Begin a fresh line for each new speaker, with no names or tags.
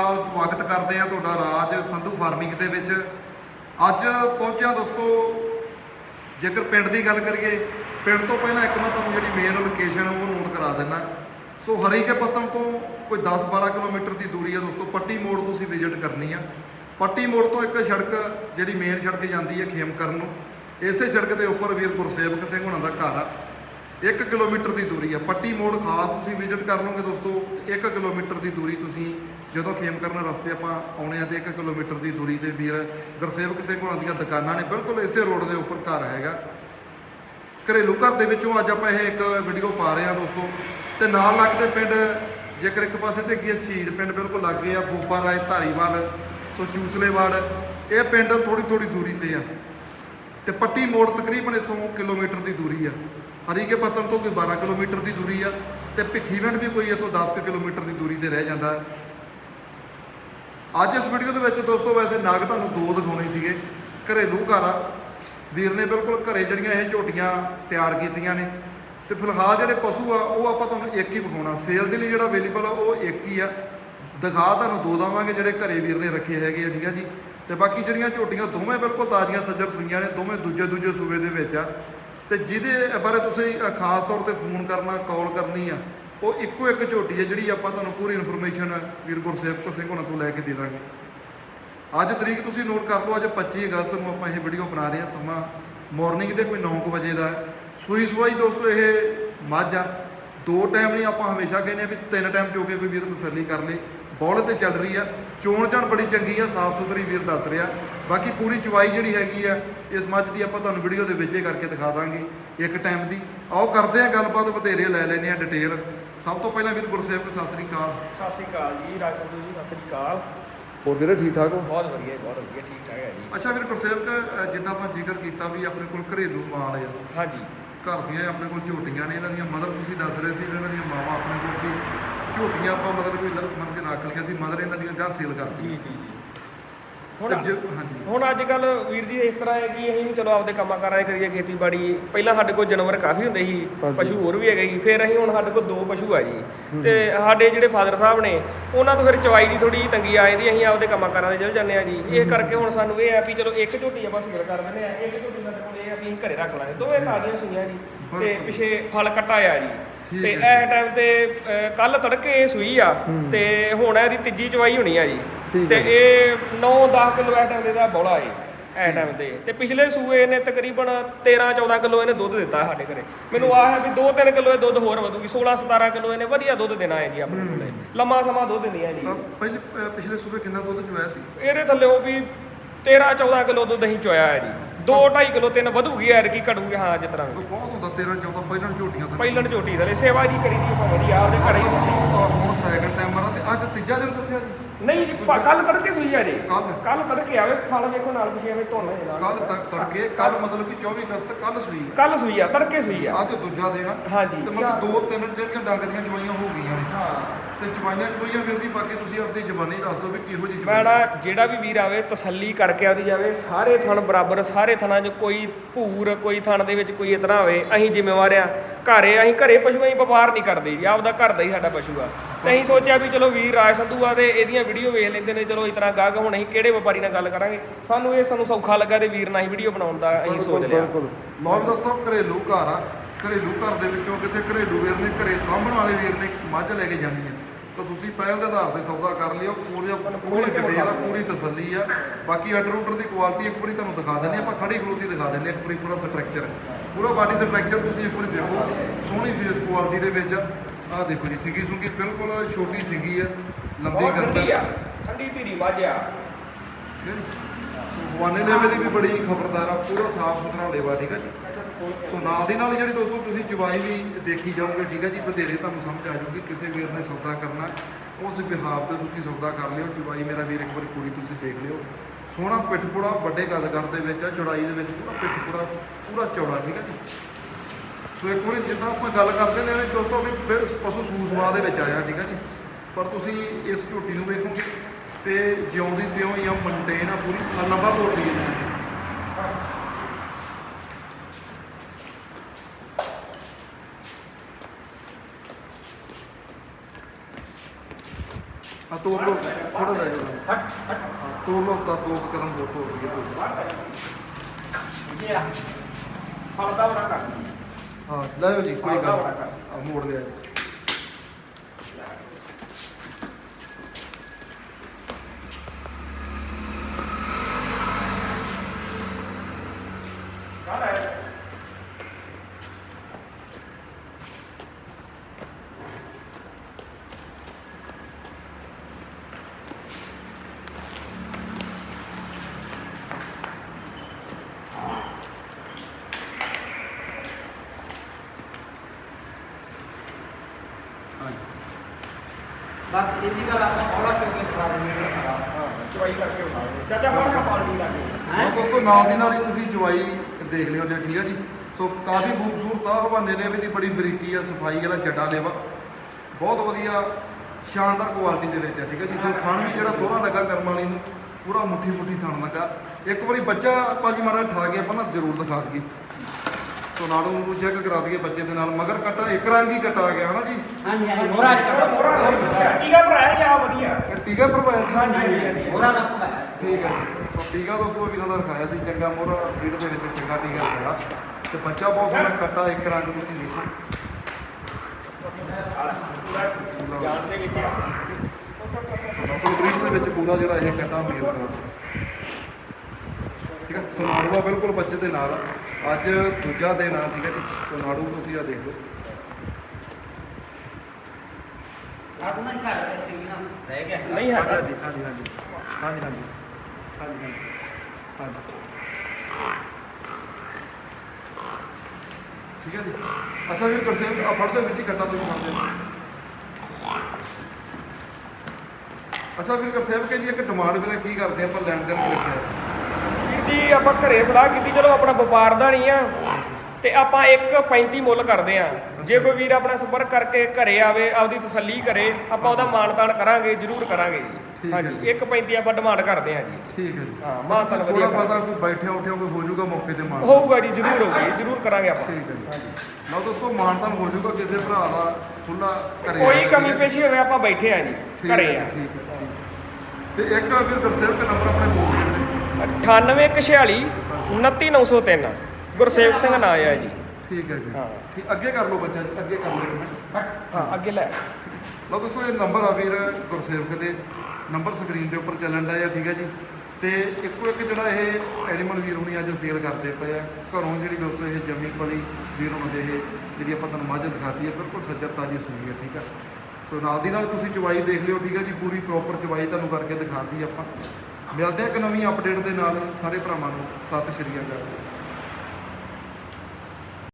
ਨਾਲ ਸਵਾਗਤ ਕਰਦੇ ਆ ਤੁਹਾਡਾ ਰਾਜ ਸੰਧੂ ਫਾਰਮਿੰਗ ਦੇ ਵਿੱਚ। ਅੱਜ ਪਹੁੰਚਿਆ ਦੋਸਤੋ, ਜੇਕਰ ਪਿੰਡ ਦੀ ਗੱਲ ਕਰੀਏ, ਪਿੰਡ ਤੋਂ ਪਹਿਲਾਂ ਇੱਕ ਮੈਂ ਤੁਹਾਨੂੰ ਜਿਹੜੀ ਮੇਨ ਲੋਕੇਸ਼ਨ ਉਹ ਨੋਟ ਕਰਾ ਦਿੰਦਾ। ਸੋ ਹਰੀਕੇ ਪੱਤਨ ਤੋਂ ਕੋਈ 10-12 ਕਿਲੋਮੀਟਰ ਦੀ ਦੂਰੀ ਆ ਦੋਸਤੋ, ਪੱਟੀ ਮੋੜ ਤੁਸੀਂ ਵਿਜ਼ਿਟ ਕਰਨੀ ਆ। ਪੱਟੀ ਮੋੜ ਤੋਂ ਇੱਕ ਸੜਕ, ਜਿਹੜੀ ਮੇਨ ਸੜਕ ਜਾਂਦੀ ਹੈ ਖੇਮਕਰਨ ਨੂੰ। ਇਸੇ ਸੜਕ ਦੇ ਉੱਪਰ ਵੀਰ ਗੁਰਸੇਵਕ ਸਿੰਘ ਹੁਣਾਂ ਦਾ ਘਰ ਆ। 1 ਕਿਲੋਮੀਟਰ ਦੀ ਦੂਰੀ ਆ। ਪੱਟੀ ਮੋੜ ਖਾਸ ਤੁਸੀਂ ਵਿਜ਼ਿਟ ਕਰ ਲਓਗੇ ਦੋਸਤੋ 1 ਕਿਲੋਮੀਟਰ ਦੀ ਦੂਰੀ ਤੁਸੀਂ ਜਦੋਂ ਖੇਮਕਰਨ ਰਸਤੇ ਆਪਾਂ ਆਉਣੇ ਆ ਤੇ 1 ਕਿਲੋਮੀਟਰ ਦੀ ਦੂਰੀ ਤੇ ਵੀਰ ਗੁਰਸੇਵਕ ਸਿੰਘ ਹੁਣਾਂ ਦੀਆਂ ਦੁਕਾਨਾਂ ਨੇ ਬਿਲਕੁਲ ਇਸੇ ਰੋਡ ਦੇ ਉੱਪਰ ਘਰ ਹੈਗਾ। ਘਰੇਲੂ ਘਰ ਦੇ ਵਿੱਚੋਂ ਅੱਜ ਆਪਾਂ ਇਹ ਇੱਕ ਵੀਡੀਓ ਪਾ ਰਹੇ ਹਾਂ ਦੋਸਤੋ ਤੇ ਨਾਲ ਲੱਗਦੇ ਪਿੰਡ, ਜੇਕਰ ਇੱਕ ਪਾਸੇ ਤੇ ਕੀ ਸ਼ਹੀਦ ਪਿੰਡ ਬਿਲਕੁਲ ਲੱਗੇ ਆ ਬੂਪਾ ਰਾਏ ਧਾਰੀਵਾਲ ਤੋਂ ਚੂਸਲੇਵਾਲ ਇਹ ਪਿੰਡ ਥੋੜੀ ਥੋੜੀ ਦੂਰੀ ਤੇ ਆ। ਤੇ ਪੱਟੀ ਮੋੜ ਤਕਰੀਬਨ ਇੱਥੋਂ ਕਿਲੋਮੀਟਰ ਦੀ ਦੂਰੀ ਆ। ਹਰੀਕੇ ਪੱਤਨ ਤੋਂ ਕੋਈ 12 ਕਿਲੋਮੀਟਰ ਦੀ ਦੂਰੀ ਆ ਤੇ ਭਿੱਖੀਵਿੰਡ ਵੀ ਕੋਈ ਇੱਥੋਂ 10 ਕਿਲੋਮੀਟਰ ਦੀ ਦੂਰੀ ਤੇ ਰਹਿ ਜਾਂਦਾ ਹੈ। ਅੱਜ ਇਸ ਵੀਡੀਓ ਦੇ ਵਿੱਚ ਦੋਸਤੋ ਵੈਸੇ ਨਾਗ ਤੁਹਾਨੂੰ ਦੋ ਦਿਖਾਉਣੇ ਸੀਗੇ। ਘਰੇਲੂ ਘਰ ਆ। ਵੀਰ ਨੇ ਬਿਲਕੁਲ ਘਰੇ ਜਿਹੜੀਆਂ ਇਹ ਝੋਟੀਆਂ ਤਿਆਰ ਕੀਤੀਆਂ ਨੇ। ਤੇ ਫਿਲਹਾਲ ਜਿਹੜੇ ਪਸ਼ੂ ਆ, ਉਹ ਆਪਾਂ ਤੁਹਾਨੂੰ ਇੱਕ ਹੀ ਵਿਖਾਉਣਾ। ਸੇਲ ਦੇ ਲਈ ਜਿਹੜਾ ਅਵੇਲੇਬਲ ਆ, ਉਹ ਇੱਕ ਹੀ ਆ। ਦਿਖਾ ਤੁਹਾਨੂੰ ਦੋ ਦਵਾਂਗੇ ਜਿਹੜੇ ਘਰੇ ਵੀਰ ਨੇ ਰੱਖੇ ਹੈਗੇ ਆ, ਠੀਕ ਆ ਜੀ। ਤੇ ਬਾਕੀ ਜਿਹੜੀਆਂ ਝੋਟੀਆਂ ਦੋਵੇਂ ਬਿਲਕੁਲ ਤਾਜ਼ੀਆਂ, ਸੱਜਰ ਸੁਈਆਂ ਨੇ, ਦੋਵੇਂ ਦੂਜੇ ਦੂਜੇ ਸੂਬੇ ਦੇ ਵਿੱਚ ਆ। ਤੇ ਜਿਹਦੇ ਬਾਰੇ ਤੁਸੀਂ ਖਾਸ ਤੌਰ ਤੇ ਫੋਨ ਕਰਨਾ, ਕਾਲ ਕਰਨੀ ਆ, ਉਹ ਇੱਕੋ ਇੱਕ ਝੋਟੀ ਹੈ ਜਿਹੜੀ ਆਪਾਂ ਤੁਹਾਨੂੰ ਪੂਰੀ ਇਨਫੋਰਮੇਸ਼ਨ ਵੀਰ ਗੁਰਸੇਵਕ ਸਿੰਘ ਹੁਣਾਂ ਤੋਂ ਲੈ ਕੇ ਦੇ ਦਾਂਗੇ। ਅੱਜ ਤਰੀਕ ਤੁਸੀਂ ਨੋਟ ਕਰ ਲਓ, ਅੱਜ 25 ਅਗਸਤ ਨੂੰ ਆਪਾਂ ਇਹ ਵੀਡੀਓ ਬਣਾ ਰਹੇ ਹਾਂ ਸਮਾਂ। ਮਾਰਨਿੰਗ ਦੇ ਕੋਈ 9 ਵਜੇ ਦਾ। ਹੈ। ਸੂਈ ਸਵਾਈ ਦੋਸਤੋ, ਇਹ ਮੱਝ ਆ। ਦੋ ਟਾਈਮ ਨਹੀਂ ਆਪਾਂ ਹਮੇਸ਼ਾ ਕਹਿੰਦੇ ਆ ਵੀ ਤਿੰਨ ਟਾਈਮ ਚੋ ਕੇ ਕੋਈ ਵੀਰ ਤਸੱਲੀ ਕਰ ਲੇ। ਬੌਲ ਤੇ ਚੱਲ ਰਹੀ ਆ। ਚੋਣ ਜਾਣ ਬੜੀ ਚੰਗੀ ਆ ਸਾਫ਼ ਸੁਥਰੀ ਵੀਰ ਦੱਸ ਰਿਹਾ। ਬਾਕੀ ਪੂਰੀ ਚਵਾਈ ਜਿਹੜੀ ਹੈਗੀ ਆ ਇਸ ਮੱਝ ਦੀ ਆਪਾਂ ਤੁਹਾਨੂੰ ਵੀਡੀਓ ਦੇ ਵਿੱਚ ਹੀ ਕਰਕੇ ਦਿਖਾ ਦਾਂਗੇ ਇੱਕ ਟਾਈਮ ਦੀ। ਆਓ ਕਰਦੇ ਆ ਗੱਲਬਾਤ ਵਧੇਰੇ ਲੈ ਲੈਨੇ ਆ ਡਿਟੇਲ ਸਭ ਤੋਂ ਪਹਿਲਾਂ ਵੀਰ ਗੁਰਸੇਵਕ ਸਤਿ ਸ੍ਰੀ ਅਕਾਲ।
ਸਤਿ ਸ਼੍ਰੀ ਅਕਾਲ ਜੀ ਰਾਜ ਸੰਧੂ ਜੀ ਸਤਿ ਸ਼੍ਰੀ ਅਕਾਲ।
ਹੋਰ ਵੀਰੇ ਠੀਕ ਠਾਕ ਹੋ?
ਬਹੁਤ ਵਧੀਆ ਬਹੁਤ ਵਧੀਆ ਠੀਕ ਠਾਕ ਹੈ ਜੀ।
ਅੱਛਾ ਵੀਰ ਗੁਰਸੇਵਕ ਜਿੱਦਾਂ ਆਪਾਂ ਜ਼ਿਕਰ ਕੀਤਾ ਵੀ ਆਪਣੇ ਕੋਲ ਘਰੇਲੂ ਮਾਲ ਆ।
ਹਾਂਜੀ।
ਘਰ ਦੀਆਂ ਆਪਣੇ ਕੋਲ ਝੋਟੀਆਂ ਨੇ ਇਹਨਾਂ ਦੀਆਂ ਮਦਰ ਤੁਸੀਂ ਦੱਸ ਰਹੇ ਸੀ ਇਹਨਾਂ ਦੀਆਂ ਮਾਵਾਂ ਆਪਣੇ ਕੋਲ ਸੀ। ਝੋਟੀਆਂ ਆਪਾਂ ਮਤਲਬ ਕੋਈ ਮੰਗ ਕੇ ਰੱਖ ਲਈਆਂ ਸੀ ਮਦਰ ਇਹਨਾਂ ਦੀਆਂ ਗਾਹ ਸੇਲ ਕਰਦੀ
ਜੀ ਜੀ।
ਤੇ
ਹੁਣ
ਜੇ- ਹਾਂਜੀ।
ਹੁਣ ਅੱਜ ਕੱਲ ਵੀਰ ਜੀ ਇਸ ਤਰ੍ਹਾਂ ਹੈ ਕਿ ਅਸੀਂ ਵੀ ਚਲੋ ਆਪਦੇ ਕੰਮਾਂ ਕਾਰਾਂ 'ਚ ਕਰੀਏ ਖੇਤੀਬਾੜੀ। ਪਹਿਲਾਂ ਸਾਡੇ ਕੋਲ ਜਾਨਵਰ ਕਾਫੀ ਹੁੰਦੇ ਸੀ। ਪਸ਼ੂ ਹੋਰ ਵੀ ਹੈਗੇ ਜੀ ਫਿਰ ਅਸੀਂ ਹੁਣ ਸਾਡੇ ਕੋਲ ਦੋ ਪਸ਼ੂ ਆ ਜੀ। ਤੇ ਸਾਡੇ ਜਿਹੜੇ ਫਾਦਰ ਸਾਹਿਬ ਨੇ ਉਹਨਾਂ ਤੋਂ ਫਿਰ ਚਵਾਈ ਦੀ ਥੋੜੀ ਤੰਗੀ ਆ ਜਾਂਦੀ ਅਸੀਂ ਆਪਦੇ ਕੰਮਾਂ ਕਾਰਾਂ 'ਤੇ ਚਲ ਜਾਂਦੇ ਆ ਜੀ। ਇਹ ਕਰਕੇ ਹੁਣ ਸਾਨੂੰ ਇਹ ਆ ਵੀ ਚਲੋ ਇੱਕ ਝੋਟੀ ਆਪਾਂ ਸਿਰ ਕਰ ਦਿੰਦੇ ਆ ਇੱਕ ਝੋਟੀ ਸਾਡੇ ਕੋਲ ਇਹ ਆ ਵੀ ਅਸੀਂ ਘਰੇ ਰੱਖ ਲਾਂਗੇ। ਦੋਵੇਂ ਤਾਜ਼ੀਆਂ ਸੂਈਆਂ ਜੀ ਤੇ। ਪਿਛੇ ਫਲ ਕੱਟਾ ਆ ਜੀ। ਤੇ। ਇਹ ਟਾਈਮ ਤੇ ਕੱਲ ਤੜਕੇ ਇਹ ਸੂਈ ਆ ਤੇ ਹੁਣ ਇਹਦੀ ਤੀਜੀ ਚਵਾਈ ਹੋਣੀ ਆ ਜੀ। ਤੇ
ਹੈ।
ਇਹ 9-10 ਕਿਲੋ ਇਹ ਟਾਈਮ ਦੇ ਬੋਲਾ ਏ ਇਹ ਟਾਈਮ ਤੇ ਤੇ ਪਿਛਲੇ ਸੂਏ ਨੇ ਤਕਰੀਬਨ 13-14 ਕਿਲੋ ਇਹਨੇ ਦੁੱਧ ਦਿੱਤਾ ਸਾਡੇ ਘਰੇ। ਮੈਨੂੰ ਆਹ ਹੈ ਵੀ 2-3 ਕਿਲੋ ਇਹ ਦੁੱਧ ਹੋਰ ਵਧੂਗੀ 16-17 ਕਿਲੋ ਇਹਨੇ ਵਧੀਆ ਦੁੱਧ ਦੇਣਾ ਹੈ ਜੀ ਆਪਣੇ ਕੋਲੇ। ਲੰਮਾ ਸਮਾਂ ਦੁੱਧ ਦਿੰਦੀਆਂ ਜੀ।
ਤਾਂ ਪਹਿਲੇ ਪਿਛਲੇ ਸੂਬੇ ਕਿੰਨਾ ਦੁੱਧ ਚੁਆਇਆ ਸੀ?
ਇਹਦੇ ਥੱਲੇ ਉਹ ਵੀ 13-14 ਕਿਲੋ ਦੁੱਧ ਅਸੀਂ ਚੋਇਆ ਹੈ ਜੀ। 2-2.5 ਕਿਲੋ ਤਿੰਨ ਵਧੂਗੀ ਐਰ ਕੀ ਘਟੂਗੀ ਹਾਂ ਜਿਸ ਤਰ੍ਹਾਂ।
ਬਹੁਤ ਹੁੰਦਾ 13 14 ਪਹਿਲਾਂ ਝੋਟੀਆਂ ਤਾਂ।
ਪਹਿਲਣ ਝੋਟੀ ਥੱਲੇ। ਸੇਵਾ ਜੀ ਕਰੀ ਦੀ ਆਪਾਂ ਵਧੀਆ ਆਪਦੇ ਘਰੇ ਹੀ
ਹੁਣ ਸੈਕਿੰਡ ਟਾਈਮ ਮਾਰਾ ਤੇ ਅੱਜ ਤੀਜਾ ਦਿਨ ਦੱਸਿਆ ਜੀ।
ਨਹੀਂ ਜੀ ਕੱਲ ਤੜਕੇ ਸੂਈ ਆ ਜੀ।
ਕੱਲ੍ਹ?
ਕੱਲ ਤੜਕੇ ਆਵੇ ਫਲ ਵੇਖੋ ਨਾਲ ਪਿਛੇ ਐਵੇਂ ਧੋਣਾ ਜੀ ਨਾਲ।
ਕੱਲ ਤੱਕ ਤੜਕੇ ਕੱਲ ਮਤਲਬ ਕਿ 24 ਅਗਸਤ ਕੱਲ ਸੂਈ
ਕੱਲ ਸੂਈ ਆ ਤੜਕੇ ਸੂਈ ਆ।
ਅੱਜ ਦੂਜਾ ਦਿਨ ਆ।
ਹਾਂਜੀ।
ਤੇ ਮਤਲਬ ਦੋ ਤਿੰਨ ਜਿਹੜੀਆਂ ਡੰਗ ਦੀਆਂ ਚਵਾਈਆਂ ਹੋ ਗਈਆਂ ਨੇ।
ਹਾਂ।
ਤੇ ਚਵਾਈਆਂ ਚਵਾਈਆਂ ਜੀ ਬਾਕੀ ਤੁਸੀਂ ਆਪਣੀ ਜ਼ਬਾਨੀ ਦੱਸ ਦਿਓ ਵੀ ਕਿਹੋ ਜਿਹੀ
ਮੈਂ ਨਾ ਜਿਹੜਾ ਵੀ ਵੀਰ ਆਵੇ ਤਸੱਲੀ ਕਰਕੇ ਆਦੀ ਜਾਵੇ ਸਾਰੇ ਥਣ ਬਰਾਬਰ ਸਾਰੇ ਥਣਾਂ 'ਚ ਕੋਈ ਭੂਰ ਕੋਈ ਥਣ ਦੇ ਵਿੱਚ ਕੋਈ ਇਤਨਾ ਹੋਵੇ ਅਸੀਂ ਜ਼ਿੰਮੇਵਾਰ ਆ। ਘਰੇ ਅਸੀਂ ਘਰੇ ਪਸ਼ੂਆਂ ਹੀ ਵਪਾਰ ਨਹੀਂ ਕਰਦੇ ਜੀ ਆਪਦਾ ਘਰ ਦਾ ਹੀ ਸਾਡਾ ਪਸ਼ੂ ਆ। ਤੇ ਅਸੀਂ ਸੋਚਿਆ ਵੀ ਚਲੋ ਵੀਰ ਰਾਜ ਸੰਧੂ ਆ ਤੇ ਇਹਦੀਆਂ ਵੀਡੀਓ ਵੇਖ ਲੈਂਦੇ ਨੇ ਚਲੋ ਤਰ੍ਹਾਂ ਗਾਹਕ ਹੁਣ ਅਸੀਂ ਕਿਹੜੇ ਵਪਾਰੀ ਨਾਲ ਗੱਲ ਕਰਾਂਗੇ? ਸਾਨੂੰ ਇਹ ਸਾਨੂੰ ਸੌਖਾ ਲੱਗਾ ਤੇ ਵੀਰ ਨਾਲ ਹੀ ਵੀਡੀਓ ਬਣਾਉਣ ਦਾ ਅਸੀਂ ਸੋਚ ਲਿਆ।
ਬਿਲਕੁਲ। ਲਓ ਦੱਸੋ ਘਰੇਲੂ ਘਰ ਆ। ਘਰੇਲੂ ਘਰ ਦੇ ਵਿੱਚੋਂ ਕਿਸੇ ਘਰੇਲੂ ਵੀਰ ਨੇ ਘਰੇ ਸਾਂਭਣ ਵਾਲੇ ਵੀਰ ਨੇ ਮੱਝ ਲੈ ਕੇ ਜਾਣੀ ਹੈ ਤਾਂ ਤੁਸੀਂ ਪਹਿਲ ਦੇ ਆਧਾਰ ਤੇ ਸੌਦਾ ਕਰ ਲਿਓ। ਪੂਰੀ ਪੂਰੀ ਡਿਟੇਲ ਆ ਪੂਰੀ ਤਸੱਲੀ ਆ। ਬਾਕੀ ਆਰਡਰ ਆਰਡਰ ਦੀ ਕੁਆਲਿਟੀ ਇੱਕ ਵਾਰੀ ਤੁਹਾਨੂੰ ਦਿਖਾ ਦਿੰਦੇ ਆਪਾਂ ਖੜੀ ਖਲੋਤੀ ਦਿਖਾ ਦਿੰਦੇ ਇੱਕ ਵਾਰੀ ਪੂਰਾ ਸਟਰਕਚਰ ਪੂਰਾ ਬਾਡੀ ਸਟਰਕਚਰ ਤੁਸੀਂ ਇੱਕ ਵਾਰੀ ਦੇਖੋ। ਸੋਹਣੀ ਫੇਸ ਕੁਆਲਿਟੀ ਦੇ ਵਿੱਚ। ਆਹ ਦੇਖੋ ਜੀ ਸਿੰਗੀ ਸੁੰਗੀ ਬਿਲਕੁਲ ਛੋਟੀ ਸਿੰਗੀ ਆ ਲੰਬੀ
ਬਹੁਤ ਠੰਡੀ ਆ ਠੰਡੀ ਧੀਰੀ ਮੱਝ ਆ।
ਹਵਾਨੇ ਲੇਵੇ ਦੀ ਵੀ ਬੜੀ ਖਬਰਦਾਰ ਆ ਪੂਰਾ ਸਾਫ਼ ਸੁਥਰਾ ਲੇਵਾ ਠੀਕ ਹੈ ਜੀ। ਸੋ ਨਾਲ ਦੀ ਨਾਲ ਜਿਹੜੀ ਦੋਸਤੋ ਤੁਸੀਂ ਚਵਾਈ ਵੀ ਦੇਖੀ ਜਾਓਗੇ ਠੀਕ ਹੈ ਜੀ ਵਧੇਰੇ ਤੁਹਾਨੂੰ ਸਮਝ ਆ ਜਾਊਗੀ ਕਿਸੇ ਵੀਰ ਨੇ ਸੌਦਾ ਕਰਨਾ ਉਸ ਬਿਹਾਫ ਤੇ ਤੁਸੀਂ ਸੌਦਾ ਕਰ ਲਿਓ ਚਵਾਈ ਮੇਰਾ ਵੀਰ ਇੱਕ ਵਾਰੀ ਪੂਰੀ ਤੁਸੀਂ ਦੇਖ ਲਿਓ। ਸੋਹਣਾ ਪਿੱਠਪੂੜਾ ਵੱਡੇ ਗੱਲਗੜ ਦੇ ਵਿੱਚ ਆ ਚੌੜਾਈ ਦੇ ਵਿੱਚ ਪੂਰਾ ਪਿੱਠਪੂੜਾ ਪੂਰਾ ਚੌੜਾ ਠੀਕ ਹੈ ਜੀ। ਸੋ ਇੱਕ ਵਾਰੀ ਜਿੱਦਾਂ ਆਪਾਂ ਗੱਲ ਕਰਦੇ ਨੇ ਵੀ ਦੋਸਤੋ ਵੀ ਫਿਰ ਪਸ਼ੂ ਸੂਸਵਾ ਦੇ ਵਿੱਚ ਆਇਆ ਠੀਕ ਹੈ ਜੀ? ਪਰ ਤੁਸੀਂ ਇਸ ਝੋਟੀ ਨੂੰ ਵੇਖੋਗੇ ਤੇ ਜਿਉਂਦੀ ਤਿਉਂ ਹੀ ਮੇਨਟੇਨ ਆ ਪੂਰੀ ਲੰਬਾ ਤੋੜਦੀ ਹੈ ਜੀ ਆ ਤੋੜ ਲਓ ਥੋੜਾ ਲੈ ਜਾਓ
ਹਟ ਹਟ
ਤੋੜ ਲਓ, ਤਾਂ ਦੋ ਕਦਮ ਹੋਰ ਤੋੜ ਲਈਏ
ਇਹ ਆ ਫਲਦਾ ਬਣਾ ਕਰ
ਹਾਂ ਲੈ ਜੀ ਕੋਈ ਗੱਲ ਨਹੀਂ।
ਕਰ
ਆ ਮੋੜ ਲਿਆ ਜੀ
ਕਰ ਹੈ
ਬਸ ਇਹਦੀ ਗੱਲ ਆਪਾਂ ਹੌਲਾ ਕਿਉਂਕਿ ਖਾ ਦਿੰਦੇ ਹਾਂ ਸਾਰਾ।
ਹਾਂ ਚੁਆਈ ਕਰਕੇ ਉਠਾਓ ਚਾਚਾ ਬਾਹਰ ਕਾ ਪਾਣੀ ਲੱਗੇ
ਹਾਂ? ਦੋਸਤੋ ਨਾਲ ਦੀ ਨਾਲ ਹੀ ਤੁਸੀਂ ਚਵਾਈ ਦੇਖ ਲਿਓ ਜੀ ਠੀਕ ਹੈ ਜੀ। ਸੋ ਕਾਫੀ ਖੂਬਸੂਰਤ ਆ ਹਵਾਨੇ ਨੇ ਵੀ ਦੀ ਬੜੀ ਬਰੀਕੀ ਆ ਸਫ਼ਾਈ ਵਾਲਾ ਜੱਡਾ ਲੇਵਾ। ਬਹੁਤ ਵਧੀਆ ਸ਼ਾਨਦਾਰ ਕੁਆਲਿਟੀ ਦੇ ਵਿੱਚ ਹੈ ਠੀਕ ਹੈ ਜੀ। ਸੋ ਥਣ ਵੀ ਜਿਹੜਾ ਦੋਹਰਾ ਲੱਗਾ ਕਰਮ ਵਾਲੀ ਨੂੰ ਪੂਰਾ ਮੁੱਠੀ ਮੁੱਠੀ ਥਣ ਲੱਗਾ। ਇੱਕ ਵਾਰੀ ਬੱਚਾ ਭਾਜੀ ਮਾੜਾ ਜਿਹਾ ਠਾ ਕੇ ਆਪਾਂ ਨਾ ਜ਼ਰੂਰ ਦਿਖਾ ਦਈਏ। ਸੋ ਨਾਲੋਂ ਨੂੰ ਚੈੱਕ ਕਰਾ ਦਈਏ ਬੱਚੇ ਦੇ ਨਾਲ। ਮਗਰ ਕੱਟਾ ਇੱਕ ਰੰਗ ਹੀ ਕੱਟਾ ਗਿਆ ਹਨਾ ਜੀ?
ਹਾਂਜੀ ਹਾਂਜੀ ਮੋਰਾ
ਮੋਰਾ ਮੋਰਾ ਟੀਕਾ ਭਰਾਇਆ ਜਾ ਵਧੀਆ?
ਇਹ ਟੀਕਾ ਭਰਵਾਇਆ ਸੀ।
ਹਾਂਜੀ
ਮੋਰਾ ਦਾ ਭੁਲਾਇਆ
ਠੀਕ ਹੈ। ਸੋ ਟੀਕਾ ਦੋਸਤੋ ਵੀਰਾਂ ਦਾ ਰਖਾਇਆ ਸੀ ਚੰਗਾ ਮੋਰਾ ਬਰੀਡ ਦੇ ਵਿੱਚ ਚੰਗਾ ਟੀਕਾ ਰਖਾਇਆ। ਤੇ ਬੱਚਾ ਬਹੁਤ ਸੋਹਣਾ ਕੱਟਾ ਇੱਕ ਰੰਗ ਤੁਸੀਂ ਦੇਖੋ। ਸੋ ਬਰੀਡ ਦੇ ਵਿੱਚ ਪੂਰਾ ਜਿਹੜਾ ਇਹ ਕੱਟਾ ਮੇਲ ਦਾ। ਠੀਕ ਹੈ ਸੋ ਬਿਲਕੁਲ ਬੱਚੇ ਦੇ ਨਾਲ ਆ। ਅੱਜ ਦੂਜਾ ਦਿਨ ਆ ਠੀਕ ਹੈ ਜੀ ਟੋਨਾਡੋ ਤੁਸੀਂ ਆ ਦੇਖ ਲਓ।
ਆਪਣਾ ਘਰ ਦਾ ਸੀਨਾ ਰਹਿ ਗਿਆ
ਨਹੀਂ ਹਾਂ।
ਹਾਂਜੀ ਹਾਂਜੀ ਹਾਂਜੀ ਹਾਂਜੀ ਹਾਂਜੀ ਹਾਂਜੀ ਹਾਂਜੀ ਠੀਕ ਹੈ ਜੀ। ਅੱਛਾ ਵੀਰ ਗੁਰਸੇਵ ਆ ਫੜ ਦਿਓ ਵਿੱਚ ਘੱਟਾ ਤੁਸੀਂ ਫੜ ਦਿਓ। ਅੱਛਾ ਵੀਰ ਗੁਰਸੇਵ ਕੇ ਜੀ ਇੱਕ ਡਿਮਾਂਡ ਵੇਲੇ ਕੀ ਕਰਦੇ ਆਪਾਂ ਲੈਣ ਦੇਣ ਰੱਖਿਆ
ਜੀ ਆਪਾਂ ਘਰੇ ਸਲਾਹ ਕੀਤੀ ਚਲੋ ਆਪਣਾ ਵਪਾਰ ਦਾ ਨਹੀਂ ਆ ਤੇ ਆਪਾਂ 1.35 ਮੁੱਲ ਕਰਦੇ ਆ। ਜੇ ਕੋਈ ਵੀਰ ਆਪਣਾ ਸੰਪਰਕ ਕਰਕੇ ਘਰੇ ਆਵੇ ਆਪਦੀ ਤਸੱਲੀ ਕਰੇ ਆਪਾਂ ਉਹਦਾ ਮਾਨਤਾਨ ਕਰਾਂਗੇ ਜ਼ਰੂਰ ਕਰਾਂਗੇ ਜੀ। ਹਾਂਜੀ
ਜੀ।
1.35 ਆਪਾਂ ਡਿਮਾਂਡ ਕਰਦੇ ਆ ਜੀ।
ਠੀਕ ਹੈ ਜੀ।
ਹਾਂ, ਮਾਂ ਤੁਹਾਨੂੰ
ਥੋੜਾ
ਵਧੀਆ
ਪਤਾ ਕੋਈ ਬੈਠਿਆ ਉੱਠਿਆ ਕੋਈ ਹੋ ਜਾਊਗਾ ਮੌਕੇ ਤੇ ਮਾਨ
ਹੋਊਗਾ ਜੀ ਜ਼ਰੂਰ ਹੋਊਗਾ ਜੀ ਜ਼ਰੂਰ ਕਰਾਂਗੇ ਆਪਾਂ।
ਠੀਕ ਹੈ ਜੀ। ਲਓ ਦੋਸਤੋ ਮਾਨਤਾਨ ਹੋ ਜਾਊਗਾ ਕਿਸੇ ਭਰਾ ਦਾ ਖੁੱਲਾ ਘਰੇ
ਕੋਈ ਕਮੀ? ਪੇਸ਼ੀ ਹੋਵੇ ਆਪਾਂ ਬੈਠੇ ਆ ਜੀ ਘਰੇ ਆ।
ਠੀਕ ਹੈ। ਤੇ ਇੱਕ ਵੀਰ ਗੁਰਸੇਵਕ ਨੰਬਰ ਆਪਣੇ ਵਿੱਚ
9846 29903 ਗੁਰਸੇਵਕ ਸਿੰਘ ਨਾਂ ਆ ਜੀ।
ਠੀਕ ਹੈ ਜੀ।
ਹਾਂ।
ਠੀਕ ਅੱਗੇ ਕਰ ਲਓ ਬੱਚਾ ਜੀ ਅੱਗੇ ਕਰ ਲਓ
ਹਾਂ ਅੱਗੇ ਲੈ।
ਲਓ ਦੋਸਤੋ ਇਹ ਨੰਬਰ ਆ ਵੀਰ ਗੁਰਸੇਵਕ ਦੇ। ਨੰਬਰ ਸਕਰੀਨ ਦੇ ਉੱਪਰ ਚੱਲਣ ਦਾ ਹੈ ਠੀਕ ਹੈ ਜੀ। ਤੇ ਇੱਕੋ ਇੱਕ ਜਿਹੜਾ ਇਹ ਐਨੀਮਲ ਵੀਰ ਹੁਣੀ ਅੱਜ ਸੇਲ ਕਰਦੇ ਪਏ ਆ। ਘਰੋਂ ਜਿਹੜੀ ਦੋਸਤੋ ਇਹ ਜਮੀ ਪਲੀ ਵੀਰ ਉਹਨਾਂ ਦੇ ਇਹ ਜਿਹੜੀ ਆਪਾਂ ਤੁਹਾਨੂੰ ਮੱਝ ਦਿਖਾਤੀ ਹੈ ਬਿਲਕੁਲ ਸੱਜਰ ਤਾਜੀ ਸੂਈ ਹੈ ਠੀਕ ਹੈ। ਸੋ ਨਾਲ ਦੀ ਨਾਲ ਤੁਸੀਂ ਚਵਾਈ ਦੇਖ ਲਿਓ ਠੀਕ ਹੈ ਜੀ ਪੂਰੀ ਪ੍ਰੋਪਰ ਚਵਾਈ ਤੁਹਾਨੂੰ ਕਰਕੇ ਦਿਖਾਤੀ ਆਪਾਂ। ਮਿਲਦੇ ਹਾਂ ਇੱਕ ਨਵੀਂ ਅਪਡੇਟ ਦੇ ਨਾਲ। ਸਾਰੇ ਭਰਾਵਾਂ ਨੂੰ ਸਤਿ ਸ਼੍ਰੀ ਅਕਾਲ।